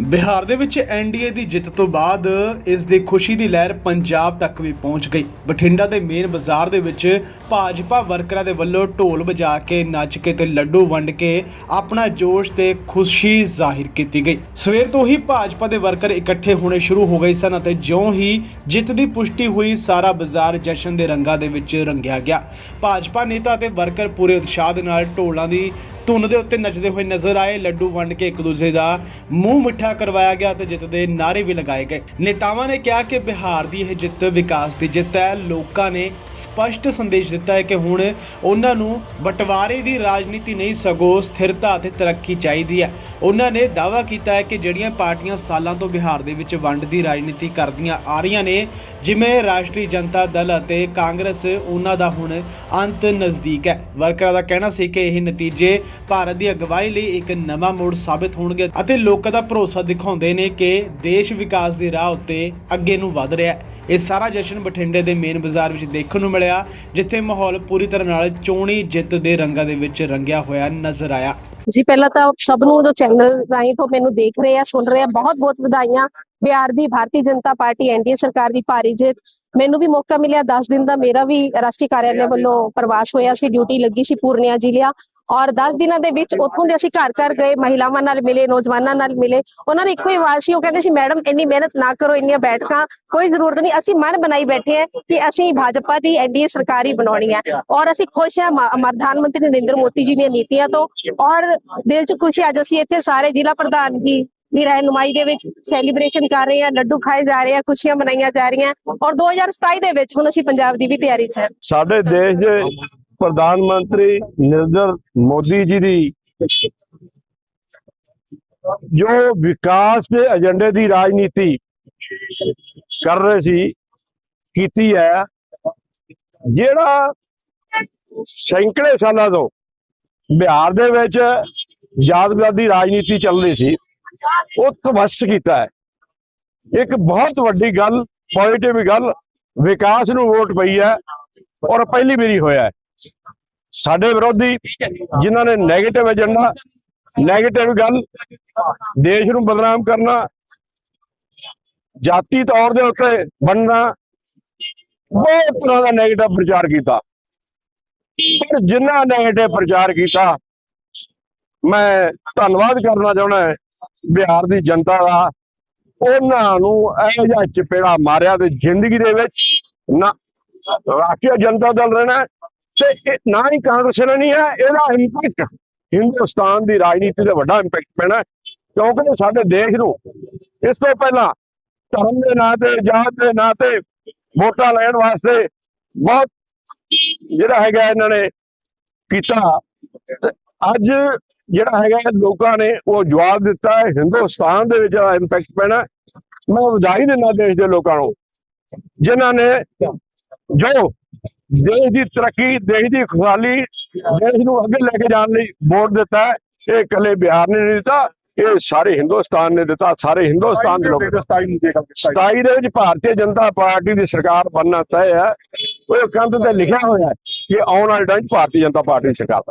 ਬਿਹਾਰ ਦੇ ਵਿੱਚ ਐਨਡੀਏ ਦੀ ਜਿੱਤ ਤੋਂ ਬਾਅਦ ਇਸ ਦੀ ਖੁਸ਼ੀ ਦੀ ਲਹਿਰ ਪੰਜਾਬ ਤੱਕ ਵੀ ਪਹੁੰਚ ਗਈ। ਬਠਿੰਡਾ ਦੇ ਮੇਨ ਬਾਜ਼ਾਰ ਦੇ ਵਿੱਚ ਭਾਜਪਾ ਵਰਕਰਾਂ ਦੇ ਵੱਲੋਂ ਢੋਲ ਵਜਾ ਕੇ, ਨੱਚ ਕੇ ਤੇ ਲੱਡੂ ਵੰਡ ਕੇ ਆਪਣਾ ਜੋਸ਼ ਤੇ ਖੁਸ਼ੀ ਜ਼ਾਹਿਰ ਕੀਤੀ ਗਈ। ਸਵੇਰ ਤੋਂ ਹੀ ਭਾਜਪਾ ਦੇ ਵਰਕਰ ਇਕੱਠੇ ਹੋਣੇ ਸ਼ੁਰੂ ਹੋ ਗਏ ਸਨ ਅਤੇ ਜਿਉਂ ਹੀ ਜਿੱਤ ਦੀ ਪੁਸ਼ਟੀ ਹੋਈ, ਸਾਰਾ ਬਾਜ਼ਾਰ ਜਸ਼ਨ ਦੇ ਰੰਗਾਂ ਦੇ ਵਿੱਚ ਰੰਗਿਆ ਗਿਆ। ਭਾਜਪਾ ਨੇਤਾ ਤੇ ਵਰਕਰ ਪੂਰੇ ਉਤਸ਼ਾਹ ਦੇ ਨਾਲ ਢੋਲਾਂ ਦੀ ਧੁਨ ਦੇ ਉੱਤੇ ਨੱਚਦੇ ਹੋਏ ਨਜ਼ਰ ਆਏ, ਲੱਡੂ ਵੰਡ ਕੇ ਇੱਕ ਦੂਜੇ ਦਾ ਮੂੰਹ ਮਿੱਠਾ ਕਰਵਾਇਆ ਗਿਆ ਤੇ ਜਿੱਤ ਦੇ ਨਾਰੇ ਵੀ ਲਗਾਏ ਗਏ। ਨੇਤਾਵਾਂ ਨੇ ਕਿਹਾ ਕਿ ਬਿਹਾਰ ਦੀ ਇਹ ਜਿੱਤ, ਵਿਕਾਸ ਦੀ ਜਿੱਤ ਹੈ। ਲੋਕਾਂ ਨੇ ਸਪਸ਼ਟ ਸੰਦੇਸ਼ ਦਿੱਤਾ ਹੈ ਕਿ ਹੁਣ ਉਹਨਾਂ ਨੂੰ ਬਟਵਾਰੇ ਦੀ ਰਾਜਨੀਤੀ ਨਹੀਂ, ਸਗੋਂ ਸਥਿਰਤਾ ਅਤੇ ਤਰੱਕੀ ਚਾਹੀਦੀ ਹੈ। ਉਹਨਾਂ ਨੇ ਦਾਅਵਾ ਕੀਤਾ ਹੈ ਕਿ ਜਿਹੜੀਆਂ ਪਾਰਟੀਆਂ ਸਾਲਾਂ ਤੋਂ ਬਿਹਾਰ ਦੇ ਵਿੱਚ ਵੰਡ ਦੀ ਰਾਜਨੀਤੀ ਕਰਦੀਆਂ ਆ ਰਹੀਆਂ ਨੇ, ਜਿਵੇਂ ਰਾਸ਼ਟਰੀ ਜਨਤਾ ਦਲ ਅਤੇ ਕਾਂਗਰਸ, ਉਹਨਾਂ ਦਾ ਹੁਣ ਅੰਤ ਨਜ਼ਦੀਕ ਹੈ। ਵਰਕਰਾਂ ਦਾ ਕਹਿਣਾ ਸੀ ਕਿ ਇਹ ਨਤੀਜੇ ਭਾਰਤ ਦੀ ਅਗਵਾਈ ਲਈ ਇੱਕ ਨਵਾਂ ਮੋੜ ਸਾਬਤ ਹੋਣਗੇ ਅਤੇ ਲੋਕਾਂ ਦਾ ਭਰੋਸਾ ਦਿਖਾਉਂਦੇ ਨੇ ਕਿ ਦੇਸ਼ ਵਿਕਾਸ ਦੀ ਰਾਹ ਉੱਤੇ ਅੱਗੇ ਨੂੰ ਵਧ ਰਿਹਾ ਹੈ। ਇਹ ਸਾਰਾ ਜਸ਼ਨ ਬਠਿੰਡੇ ਦੇ ਮੇਨ ਬਾਜ਼ਾਰ ਵਿੱਚ ਦੇਖਣ ਨੂੰ ਮਿਲਿਆ, ਜਿੱਥੇ ਮਾਹੌਲ ਪੂਰੀ ਤਰ੍ਹਾਂ ਨਾਲ ਚੋਣੀ ਜਿੱਤ ਦੇ ਰੰਗਾਂ ਦੇ ਵਿੱਚ ਰੰਗਿਆ ਹੋਇਆ ਨਜ਼ਰ ਆਇਆ। ਜੀ, ਪਹਿਲਾਂ ਤਾਂ ਸਭ ਨੂੰ ਜੋ ਚੈਨਲ ਰਾਹੀਂ ਤੋਂ ਮੈਨੂੰ ਦੇਖ ਰਹੇ ਆ, ਸੁਣ ਰਹੇ ਆ, ਬਹੁਤ ਬਹੁਤ ਵਧਾਈਆਂ। ਬਿਹਾਰ ਦੀ ਭਾਰਤੀ ਜਨਤਾ ਪਾਰਟੀ ਐਨਡੀਏ ਸਰਕਾਰ ਦੀ ਭਾਰੀ ਜਿੱਤ। ਮੈਨੂੰ ਵੀ ਮੌਕਾ ਮਿਲਿਆ 10 ਦਿਨ ਦਾ ਮੇਰਾ ਵੀ ਰਾਸ਼ਟਰੀ ਕਾਰਿਆਲੇ ਵੱਲੋਂ ਪ੍ਰਵਾਸ ਹੋਇਆ ਸੀ, ਡਿਊਟੀ ਲੱਗੀ ਸੀ, ਪੂਰਨਿਆ ਜ਼ਿਲ੍ਹਾ ਔਰ 10 ਦਿਨਾਂ ਦੇ ਵਿੱਚ ਉੱਥੋਂ ਦੇ ਅਸੀਂ ਘਰ ਘਰ ਗਏ ਮਹਿਲਾਵਾਂ ਨਾਲ ਮਿਲੇ ਨੌਜਵਾਨਾਂ ਨਾਲ ਮਿਲੇ। ਉਹਨਾਂ ਦੀ ਇੱਕੋ ਹੀ ਆਵਾਜ਼ ਸੀ ਉਹ ਕਹਿੰਦੇ ਸੀ ਮੈਡਮ ਇੰਨੀ ਮਿਹਨਤ ਨਾ ਕਰੋ ਇੰਨੀਆਂ ਬੈਠਕਾਂ ਕੋਈ ਜ਼ਰੂਰਤ ਨਹੀਂ। ਅਸੀਂ ਮਨ ਬਣਾਈ ਬੈਠੇ ਹਾਂ ਕਿ ਅਸੀਂ ਭਾਜਪਾ ਦੀ ਐਨਡੀਏ ਸਰਕਾਰ ਬਣਾਉਣੀ ਹੈ। ਔਰ ਅਸੀਂ ਖੁਸ਼ ਹਾਂ ਪ੍ਰਧਾਨ ਮੰਤਰੀ ਨਰਿੰਦਰ ਮੋਦੀ ਜੀ ਦੀਆਂ ਨੀਤੀਆਂ ਤੋਂ। ਔਰ ਦਿਲ 'ਚ ਖੁਸ਼ੀ ਅੱਜ ਅਸੀਂ ਇੱਥੇ ਸਾਰੇ ਜ਼ਿਲ੍ਹਾ ਪ੍ਰਧਾਨ ਜੀ ਦੀ ਰਹਿਨੁਮਾਈ ਦੇ ਵਿੱਚ ਸੈਲੀਬ੍ਰੇਸ਼ਨ ਕਰ ਰਹੇ ਹਾਂ ਲੱਡੂ ਖਾਏ ਜਾ ਰਹੇ ਆ ਖੁਸ਼ੀਆਂ ਮਨਾਈਆਂ ਜਾ ਰਹੀਆਂ। ਔਰ 2027 ਦੇ ਵਿੱਚ ਹੁਣ ਅਸੀਂ ਪੰਜਾਬ ਦੀ ਵੀ ਤਿਆਰੀ 'ਚ ਹਾਂ। ਸਾਡੇ ਦੇਸ਼ ਦੇ ਪ੍ਰਧਾਨ ਮੰਤਰੀ ਨਰਿੰਦਰ ਮੋਦੀ ਜੀ ਦੀ ਜੋ ਵਿਕਾਸ ਦੇ ਏਜੰਡੇ ਦੀ ਰਾਜਨੀਤੀ ਕਰ ਰਹੇ ਸੀ, ਕੀਤੀ ਹੈ, ਜਿਹੜਾ ਸੈਂਕੜੇ ਸਾਲਾਂ ਤੋਂ ਬਿਹਾਰ ਦੇ ਵਿੱਚ ਜਾਤ ਦੀ ਰਾਜਨੀਤੀ ਚੱਲ ਰਹੀ ਸੀ, ਉਹ ਤਵਸਤ ਕੀਤਾ ਹੈ। ਇੱਕ ਬਹੁਤ ਵੱਡੀ ਗੱਲ ਪੋਜ਼ਿਟਿਵ ਗੱਲ, ਵਿਕਾਸ ਨੂੰ ਵੋਟ ਪਈ ਹੈ ਔਰ ਪਹਿਲੀ ਵਾਰੀ ਹੋਇਆ ਹੈ। ਸਾਡੇ ਵਿਰੋਧੀ ਜਿਨ੍ਹਾਂ ਨੇ ਨੈਗੇਟਿਵ ਏਜੰਡਾ ਨੈਗੇਟਿਵ ਗੱਲ, ਦੇਸ਼ ਨੂੰ ਬਦਨਾਮ ਕਰਨਾ, ਜਾਤੀ ਤੌਰ ਦੇ ਉੱਤੇ ਬੰਨਣਾ ਬਹੁਤ ਤਰ੍ਹਾਂ ਦਾ ਨੈਗੇਟਿਵ ਪ੍ਰਚਾਰ ਕੀਤਾ। ਪਰ ਜਿਨ੍ਹਾਂ 네ਗੇਟਿਵ ਪ੍ਰਚਾਰ ਕੀਤਾ, ਮੈਂ ਧੰਨਵਾਦ ਕਰਨਾ ਚਾਹੁੰਦਾ ਬਿਹਾਰ ਦੀ ਜਨਤਾ ਦਾ, ਉਹਨਾਂ ਨੂੰ ਇਹ ਜਿਹਾ ਚਪੇੜਾ ਮਾਰਿਆ ਤੇ ਜ਼ਿੰਦਗੀ ਦੇ ਵਿੱਚ ਨਾ ਰਾਸ਼ਟਰੀ ਜਨਤਾ ਦਲ ਰਹਿਣਾ ਤੇ ਇਹ ਨਾ ਹੀ ਕਾਂਗਰਸ ਰਹਿਣੀ ਹੈ ਇਹਦਾ ਇੰਪੈਕਟ ਹਿੰਦੁਸਤਾਨ ਦੀ ਰਾਜਨੀਤੀ ਤੇ ਵੱਡਾ ਇੰਪੈਕਟ ਪੈਣਾ ਕਿਉਂਕਿ ਸਾਡੇ ਦੇਸ਼ ਨੂੰ ਇਸ ਤੋਂ ਪਹਿਲਾਂ ਧਰਮ ਦੇ ਨਾਂ ਤੇ, ਜਾਤ ਦੇ ਨਾਂ ਤੇ ਵੋਟਾਂ ਲੈਣ ਵਾਸਤੇ ਬਹੁਤ ਜਿਹੜਾ ਹੈਗਾ ਇਹਨਾਂ ਨੇ ਕੀਤਾ। ਤੇ ਅੱਜ ਜਿਹੜਾ ਹੈਗਾ ਲੋਕਾਂ ਨੇ ਉਹ ਜਵਾਬ ਦਿੱਤਾ ਹੈ, ਹਿੰਦੁਸਤਾਨ ਦੇ ਵਿੱਚ ਇੰਪੈਕਟ ਪੈਣਾ ਮੈਂ ਵਧਾਈ ਦਿੰਦਾ ਦੇਸ਼ ਦੇ ਲੋਕਾਂ ਨੂੰ, ਜਿਨ੍ਹਾਂ ਨੇ ਜੋ ਦੇਸ਼ ਦੀ ਤਰੱਕੀ ਦੇਸ਼ ਦੀ ਖੁਸ਼ਹਾਲੀ ਦੇਸ਼ ਨੂੰ ਅੱਗੇ ਲੈ ਕੇ ਜਾਣ ਲਈ ਵੋਟ ਦਿੱਤਾ ਹੈ। ਇਹ ਇਕੱਲੇ ਬਿਹਾਰ ਨੇ ਨਹੀਂ ਦਿੱਤਾ ਇਹ ਸਾਰੇ ਹਿੰਦੁਸਤਾਨ ਨੇ ਦਿੱਤਾ ਸਾਰੇ ਹਿੰਦੁਸਤਾਨ ਦੇ ਲੋਕ 27 ਦੇ ਵਿੱਚ ਭਾਰਤੀ ਜਨਤਾ ਪਾਰਟੀ ਦੀ ਸਰਕਾਰ ਬਣਨਾ ਤੈਅ ਹੈ। ਉਹ ਕੰਧ ਤੇ ਲਿਖਿਆ ਹੋਇਆ ਹੈ ਕਿ ਆਉਣ ਵਾਲੇ ਟਾਈਮ ਭਾਰਤੀ ਜਨਤਾ ਪਾਰਟੀ ਦੀ ਸਰਕਾਰ